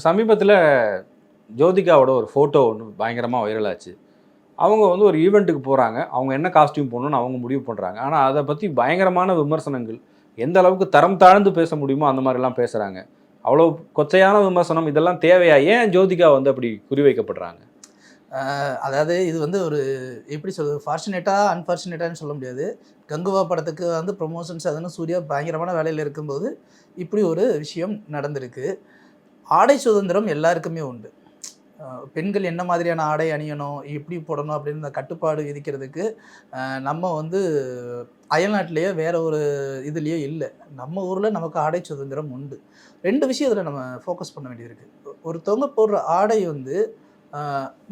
இப்போ சமீபத்தில் ஜோதிகாவோட ஒரு ஃபோட்டோ ஒன்று பயங்கரமாக வைரலாச்சு அவங்க வந்து ஒரு ஈவெண்ட்டுக்கு போகிறாங்க அவங்க என்ன காஸ்டியூம் போடணும்னு அவங்க முடிவு பண்ணுறாங்க ஆனால் அதை பற்றி பயங்கரமான விமர்சனங்கள் எந்த அளவுக்கு தரம் தாழ்ந்து பேச முடியுமோ அந்த மாதிரிலாம் பேசுகிறாங்க அவ்வளோ கொச்சையான விமர்சனம் இதெல்லாம் தேவையா? ஏன் ஜோதிகா வந்து அப்படி குறிவைக்கப்படுறாங்க? அதாவது இது வந்து ஒரு எப்படி சொல்கிறது ஃபார்ச்சுனேட்டாக அன்ஃபார்ச்சுனேட்டான்னு சொல்ல முடியாது. கங்குவா படத்துக்கு வந்து ப்ரொமோஷன்ஸ் அதுன்னு சூர்யா பயங்கரமான வேலையில் இருக்கும்போது இப்படி ஒரு விஷயம் நடந்திருக்கு. ஆடை சுதந்திரம் எல்லாருக்குமே உண்டு. பெண்கள் என்ன மாதிரியான ஆடை அணியணும் எப்படி போடணும் அப்படின்னு அந்த கட்டுப்பாடு விதிக்கிறதுக்கு நம்ம வந்து அயல்நாட்டிலேயோ வேற ஒரு இதுலேயோ இல்லை. நம்ம ஊரில் நமக்கு ஆடை சுதந்திரம் உண்டு. ரெண்டு விஷயத்தில் நம்ம ஃபோக்கஸ் பண்ண வேண்டியது இருக்குது ஒருத்தவங்க போடுற ஆடை வந்து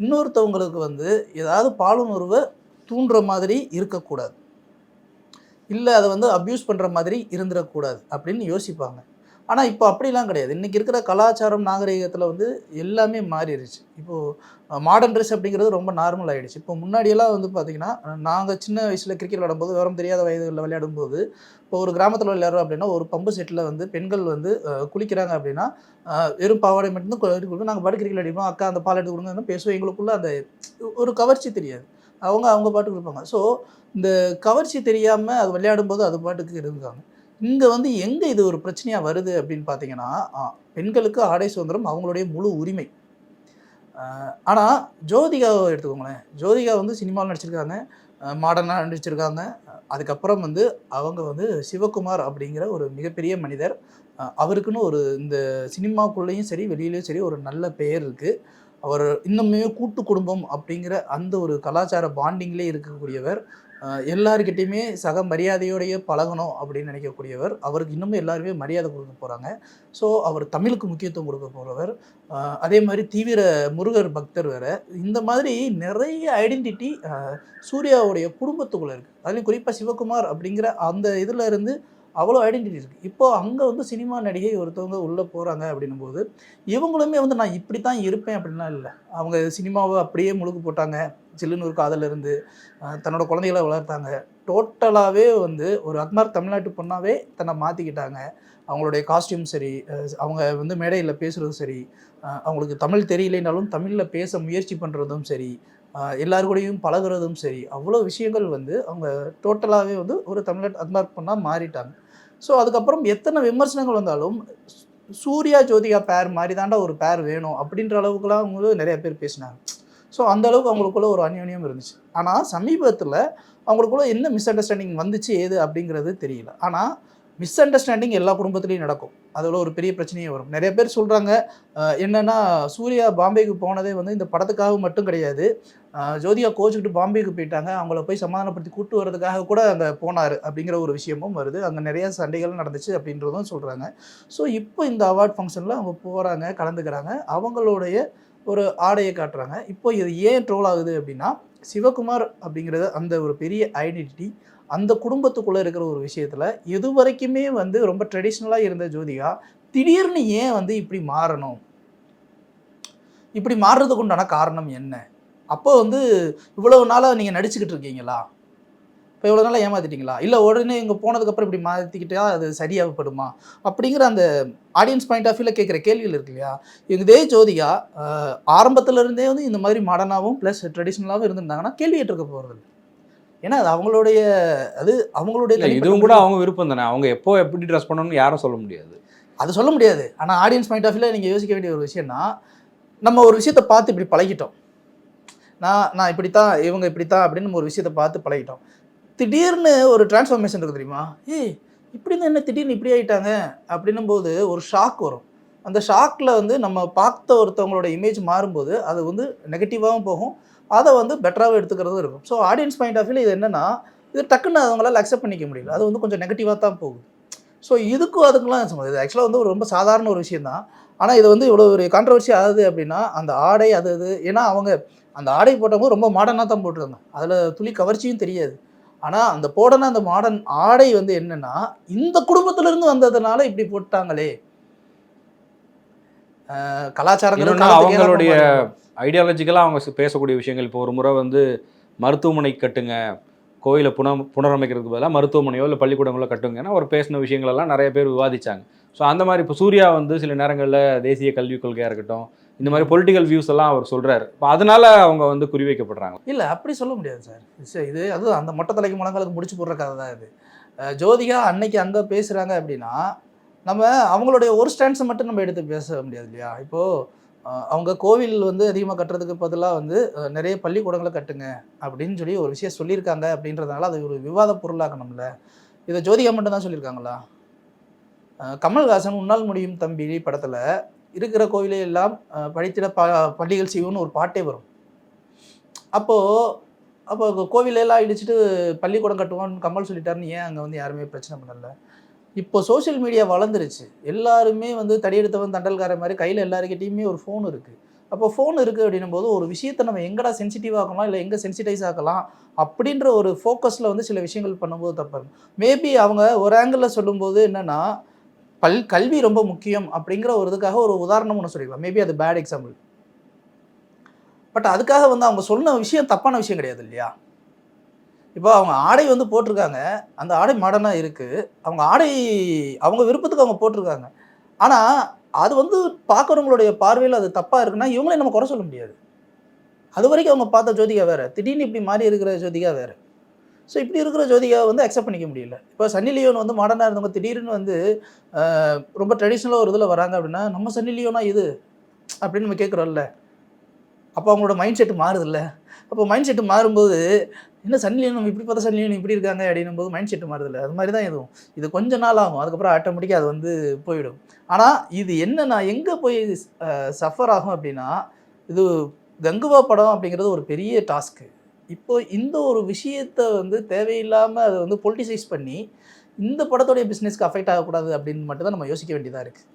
இன்னொருத்தவங்களுக்கு வந்து ஏதாவது பாலுணர்வை தூண்டுற மாதிரி இருக்கக்கூடாது. இல்லை அதை வந்து அப்யூஸ் பண்ணுற மாதிரி இருந்துடக்கூடாது அப்படின்னு யோசிப்பாங்க. ஆனால் இப்போ அப்படிலாம் கிடையாது. இன்றைக்கி இருக்கிற கலாச்சாரம் நாகரிகத்தில் வந்து எல்லாமே மாறிடுச்சு இப்போது மாடர்ன் ட்ரெஸ் அப்படிங்கிறது ரொம்ப நார்மல் ஆகிடுச்சு இப்போ முன்னாடியெல்லாம் வந்து பார்த்திங்கன்னா நாங்கள் சின்ன வயசில் கிரிக்கெட் விளையாடும்போது விவரம் தெரியாத வயதுகளில் விளையாடும்போது இப்போ ஒரு கிராமத்தில் விளையாடுறோம் அப்படின்னா ஒரு பம்பு செட்டில் வந்து பெண்கள் வந்து குளிக்கிறாங்க அப்படின்னா வெறும் பாவாடை மட்டும் கொடுக்கும் நாங்கள் பாட்டு கிரிக்கெட் அடிப்போம். அக்கா அந்த பால் எடுத்து கொடுங்க பேசுவோம். எங்களுக்குள்ள அந்த ஒரு கவர்ச்சி தெரியாது. அவங்க அவங்க பாட்டுக்கு இருப்பாங்க. ஸோ இந்த கவர்ச்சி தெரியாமல் அது விளையாடும்போது அது பாட்டுக்கு இருந்தாங்க இங்கே வந்து எங்கே இது ஒரு பிரச்சனையாக வருது அப்படின்னு பார்த்தீங்கன்னா பெண்களுக்கு ஆடை சுதந்திரம் அவங்களுடைய முழு உரிமை. ஆனால் ஜோதிகாவை எடுத்துக்கோங்களேன். ஜோதிகா வந்து சினிமாவில் நடிச்சிருக்காங்க மாடர்னாக நடிச்சிருக்காங்க. அதுக்கப்புறம் வந்து அவங்க வந்து சிவகுமார் அப்படிங்கிற ஒரு மிகப்பெரிய மனிதர். அவருக்குன்னு ஒரு இந்த சினிமாக்குள்ளேயும் சரி வெளியிலையும் சரி ஒரு நல்ல பெயர் இருக்குது அவர் இன்னுமே கூட்டு குடும்பம் அப்படிங்கிற அந்த ஒரு கலாச்சார பாண்டிங்லேயே இருக்கக்கூடியவர். எல்லாருக்கிட்டையுமே சக மரியாதையோடைய பழகணும் அப்படின்னு நினைக்கக்கூடியவர். அவருக்கு இன்னுமே எல்லாருமே மரியாதை கொடுக்க போகிறாங்க ஸோ அவர் தமிழுக்கு முக்கியத்துவம் கொடுக்க போகிறவர் அதே மாதிரி தீவிர முருகர் பக்தர் வேறு. இந்த மாதிரி நிறைய ஐடென்டிட்டி சூர்யாவுடைய குடும்பத்துக்குள்ளே இருக்குது அதுலேயும் குறிப்பாக சிவகுமார் அப்படிங்கிற அந்த இதில் இருந்து அவ்வளோ ஐடென்டிட்டி இருக்குது இப்போ அங்கே வந்து சினிமா நடிகை ஒருத்தவங்க உள்ளே போகிறாங்க அப்படின்னும் போது இவங்களுமே வந்து நான் இப்படி தான் இருப்பேன் அப்படின்லாம் இல்லை. அவங்க சினிமாவை அப்படியே முழுக்கு போட்டாங்க. சில்லுன்னு ஒரு காதல இருந்து தன்னோட குழந்தைகளை வளர்த்தாங்க. டோட்டலாகவே வந்து ஒரு அக்மார் தமிழ்நாட்டு பொண்ணாவே தன்னை மாற்றிக்கிட்டாங்க அவங்களுடைய காஸ்டியூம் சரி அவங்க வந்து மேடையில் பேசுகிறதும் சரி அவங்களுக்கு தமிழ் தெரியலைனாலும் தமிழில் பேச முயற்சி பண்ணுறதும் சரி எல்லார் கூடயும் பழகுறதும் சரி அவ்வளோ விஷயங்கள் வந்து அவங்க டோட்டலாகவே வந்து ஒரு தமிழ்நாட்டு அக்மார் பொண்ணாக மாறிட்டாங்க. ஸோ அதுக்கப்புறம் எத்தனை விமர்சனங்கள் வந்தாலும் சூர்யா ஜோதிகா பேர் மாதிரி தாண்டா ஒரு பேர் வேணும் அப்படின்ற அளவுக்குலாம் அவங்களும் நிறைய பேர் பேசினாங்க. ஸோ அந்த அளவுக்கு அவங்களுக்குள்ள ஒரு அந்யோன்யம் இருந்துச்சு. ஆனால் சமீபத்தில் அவங்களுக்குள்ள என்ன மிஸ் அண்டர்ஸ்டாண்டிங் வந்துச்சு ஏது அப்படிங்கிறது தெரியல. ஆனால் மிஸ் அண்டர்ஸ்டாண்டிங் எல்லா குடும்பத்துலேயும் நடக்கும். அதில் ஒரு பெரிய பிரச்சனையே வரும். நிறைய பேர் சொல்கிறாங்க என்னென்னா சூர்யா பாம்பேக்கு போனதே வந்து இந்த படத்துக்காக மட்டும் கிடையாது. ஜோதிகா கோச்சுக்கிட்டு பாம்பேக்கு போயிட்டாங்க. அவங்கள போய் சமாதானப்படுத்தி கூட்டு வர்றதுக்காக கூட அங்கே போனார் அப்படிங்கிற ஒரு விஷயமும் வருது. அங்கே நிறைய சண்டைகள் நடந்துச்சு அப்படின்றதும் சொல்கிறாங்க ஸோ இப்போ இந்த அவார்ட் ஃபங்க்ஷனில் அவங்க போகிறாங்க கலந்துக்கிறாங்க. அவங்களுடைய ஒரு ஆடையை காட்டுறாங்க. இப்போ இது ஏன் ட்ரோல் ஆகுது அப்படின்னா சிவகுமார் அப்படிங்கிறது அந்த ஒரு பெரிய ஐடென்டிட்டி அந்த குடும்பத்துக்குள்ளே இருக்கிற ஒரு விஷயத்தில் இது வரைக்குமே வந்து ரொம்ப ட்ரெடிஷ்னலாக இருந்த ஜோதிகா திடீர்னு ஏன் வந்து இப்படி மாறணும்? இப்படி மாறுறதுக்கு உண்டான காரணம் என்ன? அப்போ வந்து இவ்வளவு நாளாக நீங்கள் நடிச்சுக்கிட்டு இருக்கீங்களா? இப்போ இவ்வளோ நாளாக ஏமாத்திட்டீங்களா? இல்லை உடனே இங்கே போனதுக்கப்புறம் இப்படி மாற்றிக்கிட்டா அது சரியாகப்படுமா? அப்படிங்கிற அந்த ஆடியன்ஸ் பாயிண்ட் ஆஃப் வியூவில் கேட்குற கேள்விகள் இருக்கு இல்லையா? இதே ஜோதிகா ஆஹ், ஆரம்பத்துல இருந்தே வந்து இந்த மாதிரி மாடர்னாகவும் ப்ளஸ் ட்ரெடிஷ்னலாகவும் இருந்திருந்தாங்கன்னா கேள்வி கேட்டிருக்க போகிறது ஏன்னா அது அவங்களுடைய அது அவங்களுடைய இதுவும் கூட அவங்க விருப்பம் தானே. அவங்க எப்போ எப்படி ட்ரெஸ் பண்ணணும்னு யாரும் சொல்ல முடியாது. அது சொல்ல முடியாது. ஆனால் ஆடியன்ஸ் பாயிண்ட் ஆஃப் வியூவில் நீங்கள் யோசிக்க வேண்டிய ஒரு விஷயம்னா நம்ம ஒரு விஷயத்தை பார்த்து இப்படி பழகிட்டோம். நான் நான் இப்படித்தான் இவங்க இப்படித்தான் அப்படின்னு ஒரு விஷயத்தை பார்த்து பழகிட்டோம். திடீர்னு ஒரு டிரான்ஸ்ஃபர்மேஷன் இருக்கு தெரியுமா? ஏய் இப்படி என்ன திடீர்னு இப்படி ஆகிட்டாங்க அப்படின்னும் போது ஒரு ஷாக் வரும். அந்த ஷாக்கில் வந்து நம்ம பார்த்த ஒருத்தவங்களோட இமேஜ் மாறும்போது அது வந்து நெகட்டிவாகவும் போகும். அதை வந்து பெட்டராகவும் எடுத்துக்கிறதும் இருக்கும். So audience point of view இது என்னன்னா இது டக்குன்னு அவங்களால அக்செப்ட் பண்ணிக்க முடியல. அது வந்து கொஞ்சம் நெகட்டிவாக தான் போகுது. ஸோ இதுக்கும் அதுக்கெலாம் சம்மந்தம். இது ஆக்சுவலாக வந்து ஒரு ரொம்ப சாதாரண ஒரு விஷயம் தான் ஆனால் இது வந்து இவ்வளோ ஒரு கான்ட்ரவர்சி ஆகுது அப்படின்னா அந்த ஆடை அது அது ஏன்னா அவங்க அந்த ஆடை போட்டவங்க ரொம்ப மாடர்னாக தான் போட்டிருக்காங்க அதில் துளி கவர்ச்சியும் தெரியாது. ஆனால் அந்த போடன அந்த மாடர்ன் ஆடை வந்து என்னன்னா இந்த குடும்பத்திலிருந்து வந்ததுனால இப்படி போட்டாங்களே. கலாச்சாரங்கள் அவங்களுடைய. ஐடியாலஜிக்கலாக அவங்க பேசக்கூடிய விஷயங்கள். இப்போ ஒரு முறை வந்து மருத்துவமனை கட்டுங்க கோயிலை புன புனரமைக்கிறதுக்கு பதிலாக மருத்துவமனையோ இல்லை பள்ளிக்கூடங்களோ கட்டுங்கன்னா அவர் பேசின விஷயங்களெல்லாம் நிறைய பேர் விவாதிச்சாங்க. ஸோ அந்த மாதிரி இப்போ சூர்யா வந்து சில நேரங்களில் தேசிய கல்விக் கொள்கையாக இருக்கட்டும் இந்த மாதிரி பொலிட்டிக்கல் வியூஸ் எல்லாம் அவர் சொல்கிறார் இப்போ அதனால அவங்க வந்து குறிவைக்கப்படுறாங்க. இல்லை அப்படி சொல்ல முடியாது சார். இது அது அந்த மொட்டை தலைக்கு முழங்காலுக்கு முடிச்சு போடுற கதை தான் இது. ஜோதிகா அன்னைக்கு அங்கே பேசுகிறாங்க அப்படின்னா நம்ம அவங்களுடைய ஒரு ஸ்டாண்ட்ஸை மட்டும் நம்ம எடுத்து பேச முடியாது இல்லையா? இப்போது அவங்க கோவில் வந்து அதிகமாக கட்டுறதுக்கு பதிலாக வந்து நிறைய பள்ளிக்கூடங்களை கட்டுங்க அப்படின்னு சொல்லி ஒரு விஷயம் சொல்லியிருக்காங்க அப்படின்றதுனால அது ஒரு விவாத பொருளாக்கணும்ல. இதை ஜோதிகா மட்டும் தான் சொல்லியிருக்காங்களா கமல்ஹாசன் உன்னால் முடியும் தம்பி படத்தில் இருக்கிற கோவிலே எல்லாம் படித்திட ப பள்ளிகள் செய்வோம்னு ஒரு பாட்டே வரும். அப்போது அப்போ கோவிலெல்லாம் இடிச்சிட்டு பள்ளிக்கூடம் கட்டுவோம்னு கமல் சொல்லிட்டாருன்னு ஏன் அங்கே வந்து யாருமே பிரச்சனை பண்ணல? இப்போ சோஷியல் மீடியா வளர்ந்துருச்சு. எல்லாருமே வந்து தடியெடுத்தவன் தண்டல்கார மாதிரி கையில் எல்லாருக்கிட்டையுமே ஒரு ஃபோன் இருக்குது அப்போ ஃபோன் இருக்குது அப்படின்னும் போது ஒரு விஷயத்தை நம்ம எங்கடா சென்சிட்டிவ் ஆகலாம் இல்லை எங்கே சென்சிட்டைஸ் ஆகலாம் அப்படின்ற ஒரு ஃபோக்கஸில் வந்து சில விஷயங்கள் பண்ணும்போது தப்பு. மேபி அவங்க ஒரு ஆங்கிளில் சொல்லும்போது என்னென்னா பல் கல்வி ரொம்ப முக்கியம் அப்படிங்கிற ஒரு இதுக்காக ஒரு உதாரணம் ஒன்று சொல்லிக்கலாம் மேபி அது பேட் எக்ஸாம்பிள் பட் அதுக்காக வந்து அவங்க சொன்ன விஷயம் தப்பான விஷயம் கிடையாது இல்லையா? இப்போ அவங்க ஆடை வந்து போட்டிருக்காங்க. அந்த ஆடை மாடர்னாக இருக்குது அவங்க ஆடை அவங்க விருப்பத்துக்கு அவங்க போட்டிருக்காங்க. ஆனால் அது வந்து பார்க்குறவங்களுடைய பார்வையில் அது தப்பாக இருக்குன்னா இவங்களே நம்ம குறை சொல்ல முடியாது. அது வரைக்கும் அவங்க பார்த்த ஜோதிகா வேறு. திடீர்னு இப்படி மாறி இருக்கிற ஜோதிகா வேறு. ஸோ இப்படி இருக்கிற ஜோதிகாவை வந்து அக்செப்ட் பண்ணிக்க முடியல. இப்போ சன்னி லியோன் வந்து மாடர்னாக இருந்தவங்க திடீர்னு வந்து ரொம்ப ட்ரெடிஷ்னலாக ஒரு இதில் வராங்க அப்படின்னா நம்ம சன்னி லியோனா இது? அப்படின்னு நம்ம கேட்குறோம்ல. அப்போ அவங்களோட மைண்ட் செட் மாறுதில்ல. அப்போ மைண்ட் செட்டு மாறும்போது என்ன சன்லியன் நம்ம இப்படி பார்த்தா சன்லியன் இப்படி இருக்காங்க அப்படின்னும் போது மைண்ட் செட் மாறுதில்ல. அது மாதிரி தான் இதுவும் இது கொஞ்ச நாள் ஆகும். அதுக்கப்புறம் ஆட்டோமேட்டிக்காக அது வந்து போயிடும். ஆனால் இது என்னன்னா எங்கே போய் சஃபர் ஆகும் அப்படின்னா இது கங்குவா படம் அப்படிங்கிறது ஒரு பெரிய டாஸ்க்கு இப்போ இந்த ஒரு விஷயத்தை வந்து தேவையில்லாமல் அதை வந்து பொலிட்டிசைஸ் பண்ணி இந்த படத்துடைய பிஸ்னஸ்க்கு அஃபெக்ட் ஆகக்கூடாது அப்படின்னு மட்டும் தான் நம்ம யோசிக்க வேண்டியதாக இருக்குது